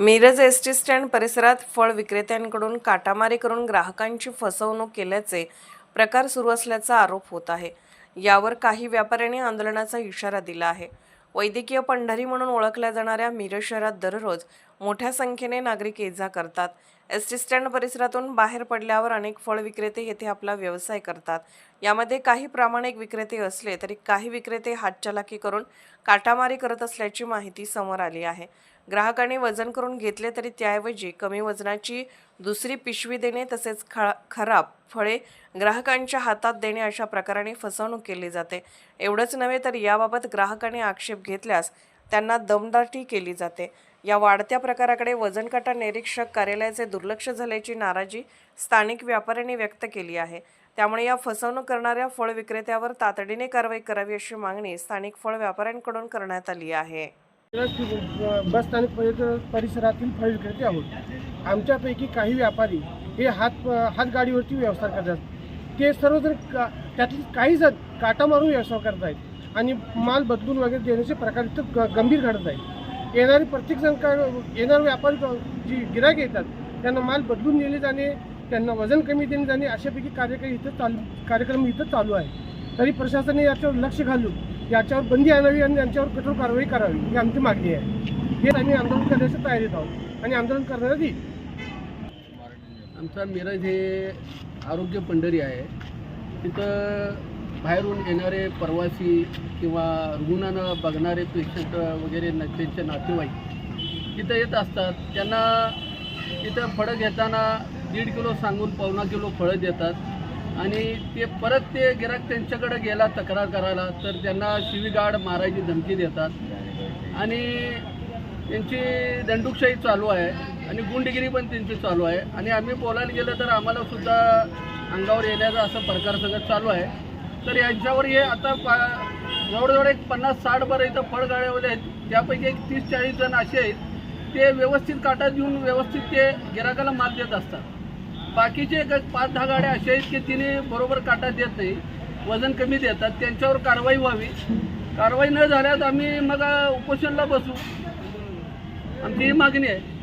Miraj S T stand परिसरात फळ विक्रेत्यांकडून काटामारी करून ग्राहकांची फसवणूक केल्याचे प्रकार सुरू असल्याचा आरोप होत आहे. यावर काही व्यापाऱ्यांनी आंदोलनाचा इशारा दिला आहे. वैद्यकीय पंढरी म्हणून ओळखल्या जाणाऱ्या मिरज शहरात दररोज मोठ्या संख्येने नागरिक ये जा करतात. एस टी स्टँड परिसरातून बाहेर पडल्यावर अनेक फळ विक्रेते येथे आपला व्यवसाय करतात. यामध्ये काही प्रामाणिक विक्रेते असले तरी काही विक्रेते हातचलाकी करून काटामारी करत असल्याची माहिती समोर आली आहे. ग्राहकांनी वजन करून घेतले तरी त्याऐवजी कमी वजनाची दुसरी पिशवी देणे तसेच खळा खराब फळे ग्राहकांच्या हातात देणे अशा प्रकाराने फसवणूक केली जाते. एवढंच नव्हे तर याबाबत ग्राहकांनी आक्षेप घेतल्यास त्यांना दमदाटी केली जाते. या वाढत्या प्रकाराकडे वजनकाटा निरीक्षक कार्यालयाचे दुर्लक्ष झाल्याची नाराजी स्थानिक व्यापाऱ्यांनी व्यक्त केली आहे. त्यामुळे या फसवणूक करणाऱ्या फळ विक्रेत्यावर तातडीने कारवाई करावी अशी मागणी स्थानिक फळ व्यापाऱ्यांकडून करण्यात आली आहे. बस स्थानिक परिसरातील फळ विक्रेते आहोत आमच्यापैकी काही व्यापारी हे हात हातगाडीवरती व्यवसाय करतात. ते सर्वजण का त्यातली काही जण काटा मारून व्यवसाय करत आहेत आणि माल बदलून वगैरे देण्याचे प्रकार इथं ग गंभीर घडत आहेत. येणारे प्रत्येकजण का येणारे व्यापारी जी गिरायक येतात त्यांना माल बदलून दिले जाणे त्यांना वजन कमी देणे जाणे अशापैकी कार्यक्रम इथं चालू कार्यक्रम इथं चालू आहे. तरी प्रशासनाने याच्यावर लक्ष घालून याच्यावर बंदी आणावी आणि यांच्यावर कठोर कारवाई करावी ही आमची मागणी आहे. हे आम्ही आंदोलन करण्याच्या तयारीत आहोत आणि आंदोलन करण्यात येईल आमचा मिरज हे आरोग्य पंढरी आहे. तिथं बाहेरून येणारे प्रवासी किंवा रुग्णांना बघणारे पेशंट वगैरे न त्यांचे नातेवाईक तिथं येत असतात. त्यांना तिथं फळं घेताना दीड किलो सांगून पावणा किलो फळं देतात. आणि ते परत ते गिराक त्यांच्याकडे गेला तक्रार करायला तर त्यांना शिवीगाड मारायची धमकी देतात. आणि त्यांची दंडुकशाही चालू आहे आणि गुंडगिरी पण त्यांची चालू आहे. आणि आम्ही बोलायला गेलं तर आम्हालासुद्धा अंगावर येण्याचा असा प्रकार सगळं चालू आहे. तर यांच्यावर हे आता पा जवळजवळ एक पन्नास साठ बरं इथं फळगाड्यावाले आहेत. त्यापैकी एक तीस चाळीस जण असे आहेत. ते व्यवस्थित काटा देऊन व्यवस्थित ते गिराकाला माल देत असतात. बाकीचे एक पाच दहा गाड्या अशा आहेत की तिने बरोबर काटा देत नाही. वजन कमी देतात. त्यांच्यावर कारवाई व्हावी. कारवाई न झाल्यास आम्ही मग उपोषणला बसू. आमची ही मागणी आहे.